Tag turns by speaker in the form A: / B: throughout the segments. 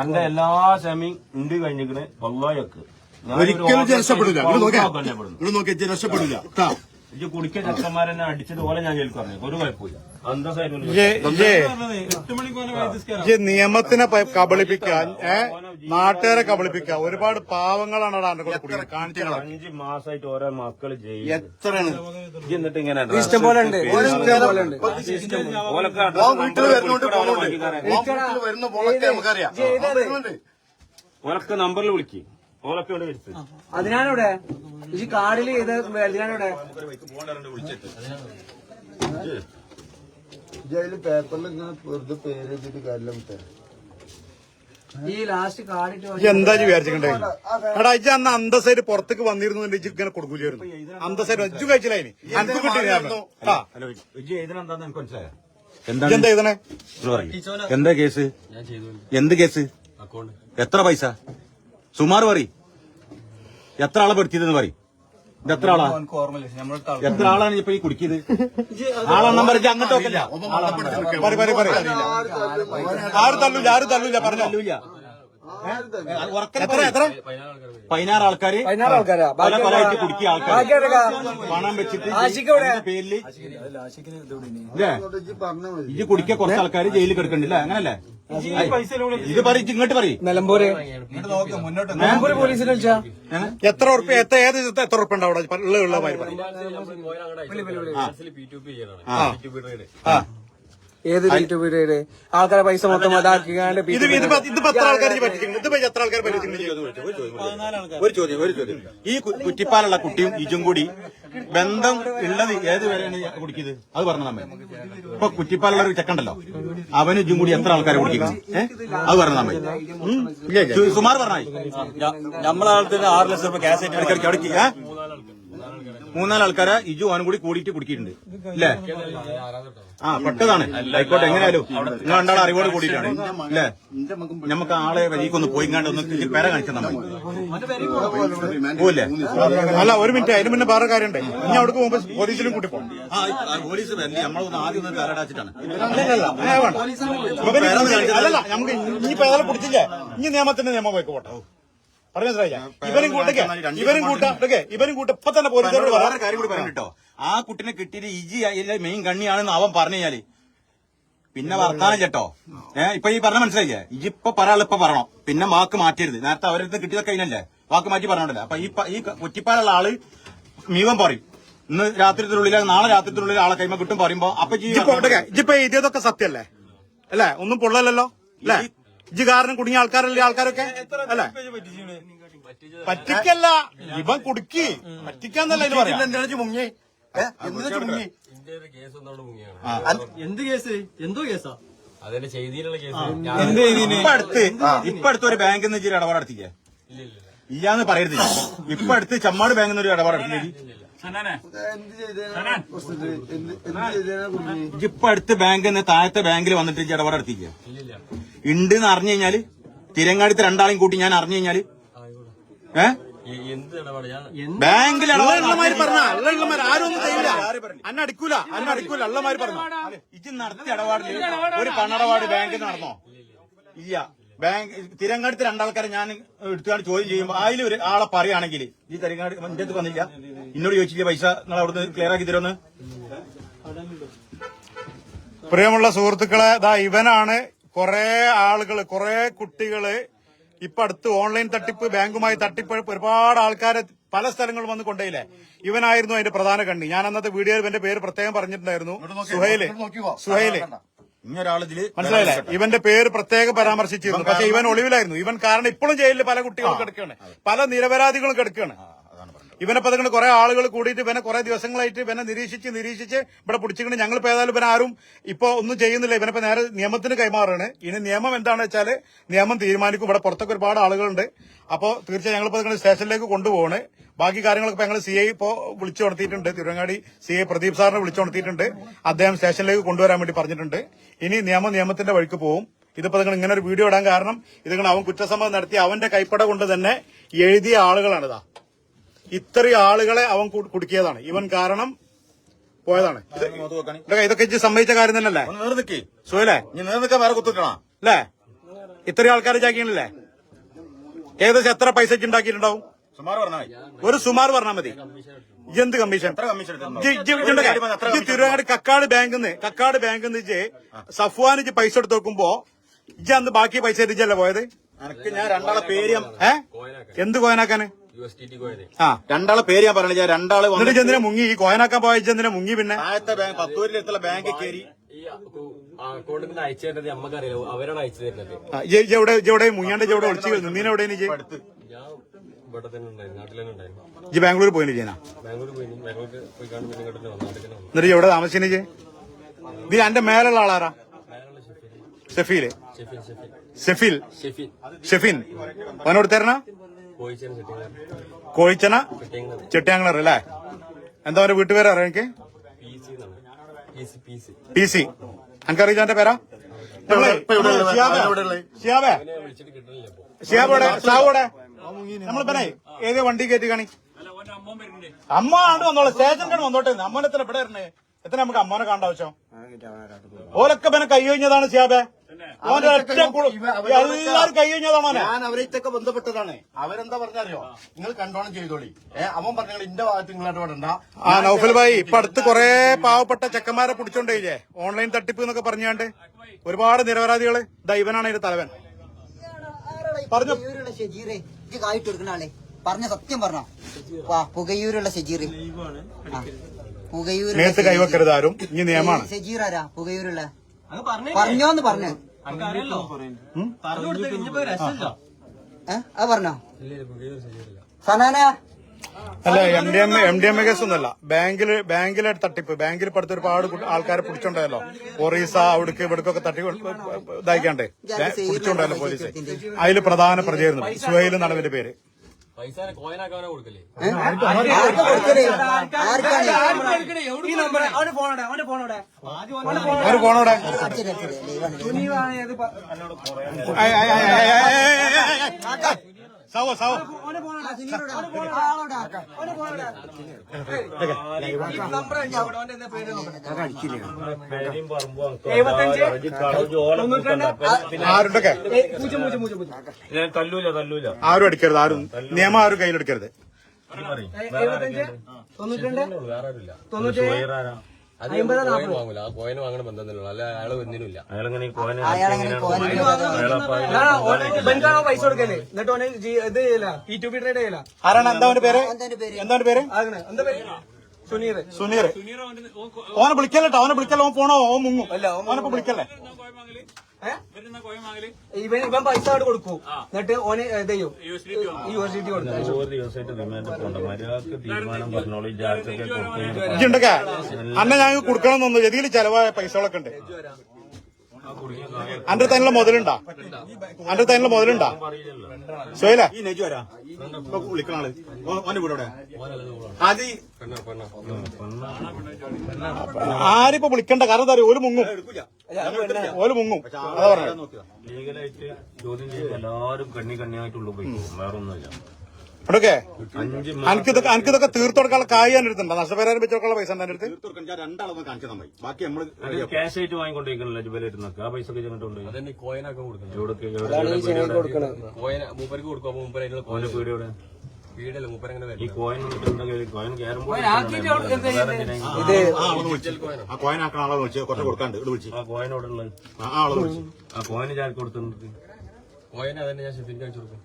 A: അന്റെ എല്ലാ ക്ഷമയും ഉണ്ട് കഴിഞ്ഞിക്കണ് വല്ലായൊക്കെ
B: ഒരിക്കലും ഇജ്ജ് രക്ഷപ്പെടില്ല. ഇജ്ജ്
A: കുടിക്ക ചെക്കന്മാരെന്നെ അടിച്ചത് പോലെ ഞാൻ ജയിലിൽ പറഞ്ഞു ഒരു കുഴപ്പമില്ല
C: ഈ നിയമത്തിനെ കബളിപ്പിക്കാൻ നാട്ടുകാരെ കബളിപ്പിക്കാൻ. ഒരുപാട് പാവങ്ങളാണ്
A: അഞ്ച് മാസമായിട്ട് ഓരോ മക്കൾ ജയിലിൽ
B: എത്രയാണ്?
A: എന്നിട്ട് ഇങ്ങനെ
D: ഇഷ്ടം പോലെ ഉണ്ട്.
B: വീട്ടിൽ വരുന്നോണ്ട് പോകുന്നുണ്ട് ഓൻ വരുന്ന നമുക്കറിയാം.
A: ഓലൊക്കെ നമ്പറിൽ വിളിക്ക്.
D: അതിനാണിവിടെ ഈ കാർഡിൽ ഇത് അതിനാണിവിടെ
E: ജയിൽ പേപ്പറിൽ ഇങ്ങനെ വെറുതെ പേര് എഴുതിയിട്ട്.
D: ഈ ലാസ്റ്റ് കാർഡിട്ട്
C: എന്താ വിചാരിച്ചിട്ടുണ്ടേ? എടാ ഇജ്ജ് അന്ന് അന്തസ്സായിട്ട് പുറത്തേക്ക് വന്നിരുന്നു ഇജ്ജ് ഇങ്ങനെ കൊടുക്കൂലായിരുന്നു. അന്തസ്സായിട്ട് ഇജ്ജ് കഴിച്ചില്ലായിരുന്നു അനക്ക് കിട്ടിയിരുന്നു എന്താ എഴുതണേ?
A: പറയ്. എന്താ കേസ് എന്ത് കേസ് എത്ര പൈസ? സുമാർ പറ എത്ര ആളെ പെടുത്തിയതെന്ന് പറയും. എത്ര ആളാ? എത്ര ആളാണ് ഇപ്പൊ ഈ കുടിക്കിയത്? ആളെണ്ണം പറഞ്ഞ അങ്ങോട്ട് നോക്കില്ല?
C: തള്ളൂല ആര് തള്ളൂല പറഞ്ഞു തല്ലൂല ആരും തല്ലൂല പറഞ്ഞോ.
A: പതിനാറ് ആൾക്കാര്?
D: പതിനാറ് ആൾക്കാരാ?
A: പല ആൾക്കാര് കുടിക്കിയ ആൾക്കാർ പണം വെച്ചിട്ട് പേരിൽ കുടിക്ക കുറച്ച് ആൾക്കാർ ജയിലിൽ കിടക്കണ്ടില്ല അങ്ങനല്ലേ? ഇത് പറ ഇങ്ങോട്ട് പറയും.
D: നിലമ്പൂര്. നിലമ്പൂര് പോലീസിനെ വിളിച്ചാ?
C: എത്ര ഉറപ്പ് എത്ര ഏത് എത്ര ഉറപ്പ് ഉണ്ടാവും അവിടെ? ഉള്ള
D: ഏത് യൂട്യൂബ് പീരീഡ് ആൾക്കാരെ പൈസ മൊത്തം അതാക്കിക്കാണ്ട്
C: ഇത് ഇത് പ- ഇത് പത്ത് ആൾക്കാർ പറ്റിക്കുന്നു. ഇത് എത്ര ആൾക്കാർ പറ്റിക്കുന്നു.
A: ഒരു ചോദ്യം ഒരു ചോദ്യം ഈ കു- കുറ്റിപ്പാലുള്ള കുട്ടിയും ഇജും കൂടി ബന്ധം ഉള്ളത് ഏത് വരെയാണ് കുടിക്കുന്നത് അത് പറഞ്ഞു നമ്മെ ഇപ്പൊ കുറ്റിപ്പാലുള്ള ഒരു ചെക്കണ്ടല്ലോ. അവനും ഇജും കൂടി എത്ര ആൾക്കാരെ കുടിക്കുന്നത് ഏഹ് അത് പറഞ്ഞു നമ്മെ സു- സുമാർ പറഞ്ഞായി. നമ്മളെ ആളത്തിന് ആറ് ലക്ഷം രൂപ ക്യാഷ് ആയിട്ട് അവിടേക്ക് ഏ? മൂന്നാൽ ആൾക്കാരെ ഇജു ആനും കൂടി കൂടിയിട്ട് കുടിക്കിയിട്ടുണ്ട്. അല്ലേ ആ പെട്ടതാണ്. ആയിക്കോട്ടെ എങ്ങനെയാലും നിങ്ങൾ രണ്ടാളെ അറിവോട് കൂടിയിട്ടാണ്. അല്ലേ നമുക്ക് ആളെ വഴിക്കൊന്ന് പോയി കണ്ട് ഒന്ന് പേര കാണിച്ചാൽ നമ്മൾ പോവില്ലേ?
C: അല്ല ഒരു മിനിറ്റ് അതിന് മുന്നേ വേറെ കാര്യമുണ്ട് ഇനി അവിടെ പോകുമ്പോ പോലീസിലും കൂട്ടി പോകും
A: പോലീസ് വരില്ലേ നമ്മളൊന്ന് ആദ്യം ഒന്ന്
C: അല്ലല്ല നമുക്ക് ഇനി പേരെ പിടിച്ചില്ലേ? ഇനി നിയമത്തിന്റെ നിയമം പോയി പോട്ടെ പറഞ്ഞു മനസ്സിലായില്ലേ ഇവരും കൂട്ടൊക്കെ ഇവരും കൂട്ടൊക്കെ ഇവരും കൂട്ട ഇപ്പൊ തന്നെ
A: വേറെ കാര്യം കൂടി കേട്ടോ ആ കുട്ടിനെ കിട്ടിയിട്ട് ഇജി മെയിൻ കണ്ണിയാണെന്ന് അവൻ പറഞ്ഞു കഴിഞ്ഞാൽ പിന്നെ വർത്താനം ചേട്ടോ ഏഹ് ഇപ്പൊ ഈ പറഞ്ഞ മനസ്സിലായില്ലേ? ഇജിപ്പൊ പറയാനുള്ള ഇപ്പൊ പറയണം. പിന്നെ വാക്ക് മാറ്റരുത്. നേരത്തെ അവരടുത്ത് കിട്ടിയതൊക്കെ കഴിഞ്ഞല്ലേ? വാക്ക് മാറ്റി പറഞ്ഞോണ്ടല്ലേ? അപ്പൊ ഈ ഈ കുറ്റിപ്പാലുള്ള ആൾ മീവൻ പറയും. ഇന്ന് രാത്രിത്തിനുള്ളിൽ നാളെ രാത്രിത്തിനുള്ളിൽ ആളെ കൈമ കിട്ടും പറയുമ്പോ അപ്പൊ
C: ഇതൊക്കെ സത്യല്ലേ അല്ലേ? ഒന്നും പൊള്ളലല്ലോ? അല്ലേ? ഇജ് കാരണം കുടുങ്ങിയ ആൾക്കാരല്ലേ ആൾക്കാരൊക്കെ? അല്ലെ? പറ്റിക്കല്ല. ഇവൻ കുടുക്കി. പറ്റിക്കാന്നല്ല ഇത് പറയാം.
B: മുങ്ങി? മുങ്ങിയേ
F: എന്ത് കേസ്? എന്തോ കേസാ? അതിന്റെ ചെയ്തിയിലുള്ള കേസ്.
A: ഇപ്പൊ അടുത്ത് ഇപ്പൊ അടുത്ത് ഒരു ബാങ്കിൽ നിന്ന് ഇച്ചിരി ഇടപാട് നടത്തിക്കേ. ഇല്ലാന്ന് പറയരുത്. ഇപ്പൊ അടുത്ത് ചമ്മാട് ബാങ്കിൽ നിന്ന് ഒരു ഇടപാട് നടത്തില്ലേ ഇപ്പൊ അടുത്ത് ബാങ്കിൽ നിന്ന് താഴത്തെ ബാങ്കിൽ വന്നിട്ട് ഇടപാട് നടത്തിക്കുക ഉണ്ട് എന്ന് അറിഞ്ഞു കഴിഞ്ഞാൽ തിരങ്ങാടിത്തെ രണ്ടാളെയും കൂട്ടി ഞാൻ അറിഞ്ഞു കഴിഞ്ഞാൽ. ഏ?
F: എന്ത് ഇടപാട് ഞാൻ
A: ബാങ്കിൽ ഇടപാട്
C: ഉള്ളമാര് പറഞ്ഞ ഉള്ളമാര് ആരും ഒന്നും ചെയ്യില്ല അന്ന അടിക്കൂല അന്ന അടിക്കൂല ഉള്ളമാര് പറഞ്ഞു.
A: ഇത് നടത്തിയ ഇടപാടിൽ ഒരു പണടപാട് ബാങ്കിൽ നടന്നോ? ഇല്ല. ബാങ്ക് തിരങ്ങാടുത്ത് രണ്ടാൾക്കാരെ ഞാൻ എടുത്തുകൊണ്ട് ചോദ്യം ചെയ്യുമ്പോൾ അതിൽ ഒരു ആളെ പറയുകയാണെങ്കിൽ ഈ തിരങ്ങാടി എന്റെ അടുത്ത് വന്നില്ല. എന്നോട് ചോദിച്ചില്ല പൈസ നിങ്ങൾ അവിടുന്ന് ക്ലിയർ ആക്കി തരുമെന്ന്
C: പ്രിയമുള്ള സുഹൃത്തുക്കളെ ദാ ഇവനാണ് കുറെ ആളുകൾ കുറെ കുട്ടികൾ ഇപ്പൊ അടുത്ത് ഓൺലൈൻ തട്ടിപ്പ് ബാങ്കുമായി തട്ടിപ്പ് ഒരുപാട് ആൾക്കാരെ പല സ്ഥലങ്ങളിൽ വന്ന് കൊണ്ടേയില്ലേ? ഇവനായിരുന്നു അതിന്റെ പ്രധാന കണ്ണി. ഞാൻ അന്നത്തെ വീഡിയോയിൽ എന്റെ പേര് പ്രത്യേകം പറഞ്ഞിട്ടുണ്ടായിരുന്നു. സുഹൈൽ.
A: സുഹൈൽ.
C: മനസ്സിലായില്ലേ? ഇവന്റെ പേര് പ്രത്യേകം പരാമർശിച്ചിരുന്നു. പക്ഷെ ഇവൻ ഒളിവിലായിരുന്നു. ഇവൻ കാരണം ഇപ്പോഴും ജയിലിൽ പല കുട്ടികളും കിടക്കുകയാണ്. പല നിരപരാധികളും കിടക്കുകയാണ്. ഇവനെ പതുകൊണ്ട് കുറെ ആളുകൾ കൂടിയിട്ട് ഇവനെ കുറെ ദിവസങ്ങളായിട്ട് ഇവനെ നിരീക്ഷിച്ച് നിരീക്ഷിച്ച് ഇവിടെ പിടിച്ചിട്ടുണ്ട് ഞങ്ങൾ ഏതായാലും ഇവനെ ആരും ഇപ്പൊ ഒന്നും ചെയ്യുന്നില്ല. ഇവനിപ്പോ നേരെ നിയമത്തിന് കൈമാറാണ് ഇനി നിയമം എന്താണെന്ന് വെച്ചാൽ നിയമം തീരുമാനിക്കും. ഇവിടെ പുറത്തൊക്കെ ഒരുപാട് ആളുകളുണ്ട്. അപ്പോൾ തീർച്ചയായും ഞങ്ങൾ നിങ്ങൾ സ്റ്റേഷനിലേക്ക് കൊണ്ടുപോകണേ ബാക്കി കാര്യങ്ങളൊക്കെ ഞങ്ങൾ സി ഐ ഇപ്പോൾ വിളിച്ചു നടത്തിയിട്ടുണ്ട്. തിരുവങ്ങാടി സി ഐ പ്രദീപ് സാറിനെ വിളിച്ചു നടത്തിയിട്ടുണ്ട്. അദ്ദേഹം സ്റ്റേഷനിലേക്ക് കൊണ്ടുവരാൻ വേണ്ടി പറഞ്ഞിട്ടുണ്ട്. ഇനി നിയമം നിയമത്തിന്റെ വഴിക്ക് പോകും ഇതിപ്പോ നിങ്ങൾ ഇങ്ങനെ ഒരു വീഡിയോ ഇടാൻ കാരണം ഇത് അവൻ കുറ്റസമ്മതം നടത്തി അവന്റെ കൈപ്പട കൊണ്ട് തന്നെ എഴുതിയ ആളുകളാണിതാ ഇത്രയും ആളുകളെ അവൻ കുടുക്കിയതാണ്. ഇവൻ കാരണം പോയതാണ്. ഇത് ഇതൊക്കെ ഇജ്ജ് സമ്മതിച്ച കാര്യം തന്നെയല്ലേ?
A: സുഖല്ലേ? വേറെ കുത്തിട്ടണോ
C: അല്ലേ? ഇത്രയും ആൾക്കാർ ചാക്കിയല്ലേ ഏകദേശം എത്ര പൈസ ഉണ്ടാക്കിയിട്ടുണ്ടാവും? ഒരു സുമാർ പറഞ്ഞാൽ മതി. എന്ത് കമ്മീഷൻ? തിരുവങ്ങാട് കക്കാട് ബാങ്കിൽ നിന്ന് കക്കാട് ബാങ്കിൽ നിന്ന് ഇജ്ജ് സഫ്വാൻ ഇജ്ജ് പൈസ എടുത്ത് നോക്കുമ്പോ ഇജ്ജ് അന്ന് ബാക്കി പൈസ ഇജ്ജല്ലേ പോയത്?
A: എനിക്ക് ഞാൻ രണ്ടാളെ പേര്
C: എന്ത് കോയനാക്കാന്? ആ
A: രണ്ടാളെ പേര് ഞാൻ പറഞ്ഞു ഞാൻ
C: രണ്ടാൾ
A: വന്നിട്ട്
C: എന്തിനാ മുങ്ങി? ഈ കോയനാക്കാൻ പോയ ചന്ദ്രനെ മുങ്ങി പിന്നെ?
A: താഴത്തെ ബാങ്ക് പത്തൂരിലെത്തുള്ള ബാങ്ക് കയറി
F: ഈ അക്കൗണ്ടിൽ നിന്ന് അയച്ചു തരുന്നത് നമുക്കറിയില്ല അവരാണ് അയച്ചു തരുന്നത്.
C: ആ, ഇജ്ജ് ഇജ്ജ് എവിടെ ഇജ്ജ് എവിടെ? മുങ്ങിയാണ്ട് ഇജ്ജ് എവിടെ ഒളിച്ചു നിന്നീന എവിടെ ഇജ്ജ്?
F: ഞാൻ ഇവിടെ തന്നെ ഉണ്ടായിരുന്നു നാട്ടിൽ തന്നെ ഉണ്ടായിരുന്നു.
C: ഇജ്ജ് ബാംഗ്ലൂർ പോയിന് ചെയ്യാനാ
F: ബാംഗ്ലൂർ പോയി ബാംഗ്ലൂർ പോയി കാണുമ്പോൾ പിന്നെ ഇങ്ങോട്ട് തന്നെ വന്നു നാട്ടിൽ തന്നെ വന്നു.
C: എന്നിട്ട് ഇജ്ജ് എവിടെ താമസിച്ചിന് ഇജ്ജ്? ഇത് എന്റെ മേലുള്ള ആളാരാ?
F: അയാളുടെ ഷെഫിൻ ഷെഫീൽ?
C: ഷെഫീൽ
F: ഷെഫിൻ
C: ഷെഫിൻ? അവനോട് തരണ? കോഴിച്ചന? ചെട്ടിയാങ്ങളർ അല്ലേ? എന്താ പറയുക വീട്ടുപേര് അറിയാം എനിക്ക്?
F: പി സി
C: എനിക്കറിയില്ല എന്റെ പേരാ? നമ്മളെ
B: ഇപ്പൊ ഇവിടെ ഉള്ളത്?
C: ഷിയാബേ, ഷിയാബോടെ നമ്മളിപ്പനെ ഏത് വണ്ടി കയറ്റി കാണി അമ്മ ആണ് വന്നോളെ. സ്റ്റേഷനിലാണ് വന്നോട്ടെ അമ്മനെ എത്ര ഇവിടെ വരണേ? എത്ര നമുക്ക് അമ്മനെ കാണേണ്ട ആവശ്യം? ഓലൊക്കെ പിന്നെ കൈ കഴിഞ്ഞതാണ് ഷിയാബേ. കൈ കഴിഞ്ഞതാണോ ഓനെ?
B: ഞാൻ അവരേറ്റൊക്കെ ബന്ധപ്പെട്ടതാണ്. അവരെന്താ പറഞ്ഞറിയോ? നിങ്ങൾ കണ്ടോണം ചെയ്തോളി. ഏഹ് അവൻ പറഞ്ഞ ഇന്റെ ഭാഗത്ത് നിങ്ങൾ ഇടപെടണ്ട.
C: ആ നൗഫൽ ഭായി ഇപ്പൊ അടുത്ത് കൊറേ പാവപ്പെട്ട ചെക്കന്മാരെ പിടിച്ചോണ്ടേയില്ലേ? ഓൺലൈൻ തട്ടിപ്പ് എന്നൊക്കെ പറഞ്ഞാണ്ട്. ഒരുപാട് നിരപരാധികൾ. ദൈവനാണ് ഇതിന്റെ തലവൻ. പറഞ്ഞു.
G: ഷെജീറെ ഇത് കായിട്ട് കൊടുക്കുന്ന ആളെ. പറഞ്ഞ സത്യം പറഞ്ഞോ? വാ പുകയൂരുള്ള ഷെജീറ്.
C: പുകയൂര് കൈവക്കരുതാരും ഇനി നിയമമാണ്.
G: ഷെജീർ ആരാ? പുകയൂരുള്ള? പറഞ്ഞോന്ന് പറഞ്ഞു. അത് പറഞ്ഞോ സനാന?
C: അല്ല M D M M D M case ഒന്നല്ല ബാങ്കിൽ ബാങ്കിലെ തട്ടിപ്പ് ബാങ്കിൽ പഠിത്ത ഒരുപാട് ആൾക്കാരെ പിടിച്ചുണ്ടായല്ലോ. ഒറീസ അവിടേക്ക് ഇവിടേക്കൊക്കെ തട്ടി ഇതായിക്കാണ്ടേ. പിടിച്ചോണ്ടല്ലോ പോലീസ്. അതിൽ പ്രധാന പ്രതിയായിരുന്നു. സുഹൈൽ നടവിന്റെ പേര്.
F: പൈസ കോയിനാക്കാനോ കൊടുക്കല്ലേ
C: ഒരു ഫോണോടെ
G: അടിച്ചിട്ട് ലൈവാണ്.
C: സാവോ സാവോ.
F: തല്ലൂല തല്ലൂല.
C: ആരും അടിക്കരുത് ആരും നിയമം ആരും കയ്യിലെടുക്കരുത്.
F: തൊണ്ണൂറ്റി വേറെ ആരുമില്ല. വാങ്ങൂല. ആ വാങ്ങണ അല്ല ഒന്നിനുമില്ല
G: അയാളെങ്ങനെ
D: പൈസ കൊടുക്കല്ലേ? എന്നിട്ട് ഓന് ജി- ഇത് ചെയ്യില്ല ടു ട്രേഡ് ചെയ്യില്ല
C: ആരാണ്? എന്താ അവന്റെ പേര്?
G: എന്താ
C: അവന്റെ പേര്?
D: എന്താ പേര്? സുനീർ
C: സുനീർ ഓനെ വിളിക്കല്ലോ അവനെ വിളിക്കല്ലോ? ഓൻ പോണോ? ഓൻ മുങ്ങും. ഓനപ്പോ വിളിക്കല്ലേ?
D: ഇവൻ ഇവൻ പൈസ അവിടെ കൊടുക്കൂ. എന്നിട്ട് ഓന് യൂണിവേഴ്സിറ്റി കൊടുക്കും
C: അന്നെ ഞങ്ങൾക്ക് കൊടുക്കണം എന്നൊന്നും ഏതെങ്കിലും ചെലവായ പൈസകളൊക്കെ ഉണ്ട്. അന്റെ തന്നെയുള്ള മുതലുണ്ടാ? അണ്ടർ തന്നെയുള്ള മുതലുണ്ടാ? സോയില
A: ഈ നെജു വരാ ഇപ്പൊ വിളിക്കണ ആൾ. ഓ- ഓന്റെ വീട് എവിടെ? ആദ്യ
F: പെണ്ണ പെണ്ണ
C: ആരിപ്പോ വിളിക്കണ്ട? കാരണം എന്താ ഒരു മുങ്ങും. ഒരു മുങ്ങും. അതാ പറഞ്ഞു.
H: ലീഗലായിട്ട് ചോദ്യം ചെയ്ത് എല്ലാരും കണ്ണി കണ്ണിയായിട്ടുള്ളൂ പോയി. അഞ്ച്
C: അനക്കിതൊക്കെ അനക്കിതൊക്കെ തീർത്തു കൊടുക്കാനുള്ള കായ് ഞാൻ എടുത്തുണ്ടോ നഷ്ടപരിഹാരം വെച്ചോക്കാനുള്ള പൈസ എന്റെ അടുത്ത്?
A: രണ്ടാളൊന്നും ബാക്കി നമ്മൾ
H: ക്യാഷ് ആയിട്ട് വാങ്ങിക്കൊണ്ടിരിക്കണല്ലോ ആ പൈസ ഒക്കെ ചെന്നിട്ടുണ്ട്
F: അതന്നെ
H: കോയിനൊക്കെ
F: കോയിൻ മൂപ്പർക്ക് കൊടുക്കും. മൂപ്പർ അതിനുള്ള വീടല്ല? മൂപ്പര് അങ്ങനെ
H: ഈ കോയിൻ കോയിൻ കയറുമ്പോൾ
A: ആ ആളെ വിളിച്ചു. ആ കോയിൻ ആക്കണ ആളെ വിളിച്ച്. കുറച്ച് കൊടുക്കാണ്ട്. വിളിച്ച്.
H: ആ കോയിൻ അവിടെ ഉള്ളത്?
A: ആ ആ ആളെ വിളിച്ചു.
H: ആ കോയിന് ചാർക്ക് കൊടുത്തിട്ടുണ്ട്?
F: കോയിൻ അതന്നെ ഞാൻ ഷെഫിൻ കാണിച്ചു കൊടുക്കും.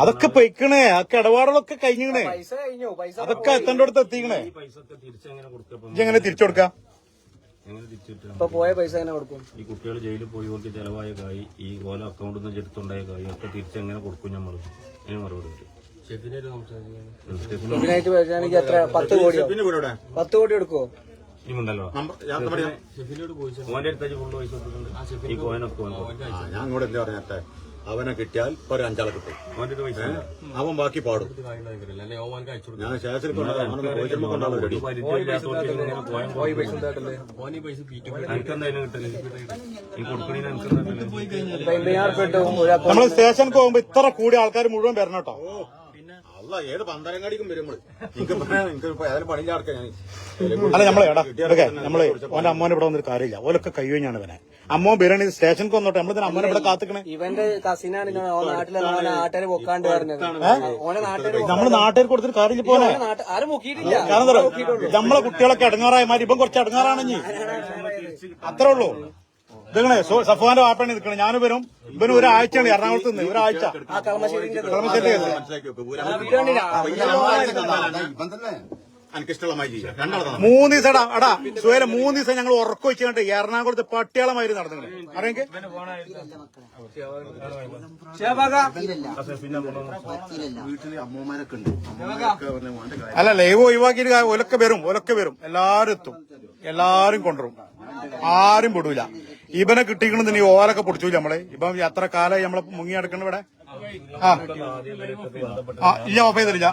C: അതൊക്കെ പൊയ്ക്കണേ അതൊക്കെ ഇടപാടുകളൊക്കെ കഴിഞ്ഞേ
D: പൈസ കഴിഞ്ഞു പൈസ
C: അതൊക്കെ എത്തേണ്ട അടുത്ത് എത്തിക്കണേ എങ്ങനെ തിരിച്ചു കൊടുക്കാം?
D: ഇപ്പൊ പോയ പൈസ എങ്ങനെ കൊടുക്കും?
H: ഈ കുട്ടികൾ ജയിലിൽ പോയി കൊണ്ട് ചെലവായ കായ് ഈ ഓല അക്കൗണ്ടിൽ നിന്ന് എടുത്തുണ്ടായ കായ് ഒക്കെ തിരിച്ചെങ്ങനെ കൊടുക്കും നമ്മൾ മറുപടി
D: ഇതിനായിട്ട് എത്ര? പത്ത് പത്ത് കോടി എടുക്കുവോ?
H: ഓന്റെ അടുത്തേക്ക് ഫുള്ള് പൈസ ഈ കോയിനൊക്കെ.
A: ആ ഞാൻ എന്താ പറഞ്ഞേ അവനെ കിട്ടിയാൽ ഒരു അഞ്ചാളെ കിട്ടും. അവൻ ബാക്കി പാടും. ഞാൻ
C: സ്റ്റേഷനിൽ പോകുമ്പോ ഇത്ര കൂടി ആൾക്കാർ മുഴുവൻ വരണം കേട്ടോ.
A: അല്ല ഏത് പന്തരങ്ങാടിക്കും വരുമ്പോൾ എനിക്ക് എനിക്ക് ഇപ്പൊ ഏതായാലും പണിയില്ല അടക്കാം ഞാൻ
C: അല്ല നമ്മളെ എടാ ഇതൊക്കെ നമ്മൾ ഓന്റെ അമ്മോനെ ഇവിടെ വന്നൊരു കാര്യമില്ല ഓലൊക്കെ കഴിഞ്ഞാണ് ഇവനെ അമ്മോ ബിരണി സ്റ്റേഷനിൽ വന്നോട്ടെ നമ്മളിതിന് അമ്മോനെ ഇവിടെ കാത്തിക്കണേ
D: ഇവന്റെ കസിനാണ് നാട്ടിലെ ഓനെ നാട്ടുകാര് പൊക്കാണ്ട് പറഞ്ഞത് ഓനെ നാട്ടുകാര്
C: നമ്മൾ നാട്ടുകാർ കൊടുത്തിട്ട് കാര്യമില്ല പോലെ
D: ആരും മുക്കിയിട്ടില്ല
C: കാരണം നമ്മളെ കുട്ടികളൊക്കെ അടങ്ങാറായ മാതിരി ഇപ്പം കുറച്ച് അടങ്ങാറാണെങ്കിൽ അത്രേ ഉള്ളൂ ഇതങ്ങനെ സഫാന്റെ വാപ്പണി നിൽക്കണേ ഞാൻ വരും ഇവന് ഒരാഴ്ചയാണ് എറണാകുളത്ത് നിന്ന് ഒരാഴ്ച. മൂന്ന് ദിവസം എടാ എടാ സുഹേല മൂന്ന് ദിവസം ഞങ്ങൾ ഉറക്കം വെച്ചുകൊണ്ട് എറണാകുളത്ത് പട്ടിയാളമായി നടന്നു അറിയെങ്കിൽ അല്ല ലൈവ് ഒഴിവാക്കിയിട്ട് ഒലക്കെ വരും ഒലക്കെ വരും. എല്ലാരും എത്തും. എല്ലാരും കൊണ്ടുവരും. ആരും വിടൂല ഇവനെ കിട്ടിക്കണെന്ന് നീ ഓലൊക്കെ പൊടിച്ചു നമ്മളെ? ഇപ്പം എത്ര കാലമായി നമ്മളെ മുങ്ങി അടക്കണ ഇവിടെ? ആ. ഇല്ല ഓഫ് ചെയ്തിട്ടില്ല.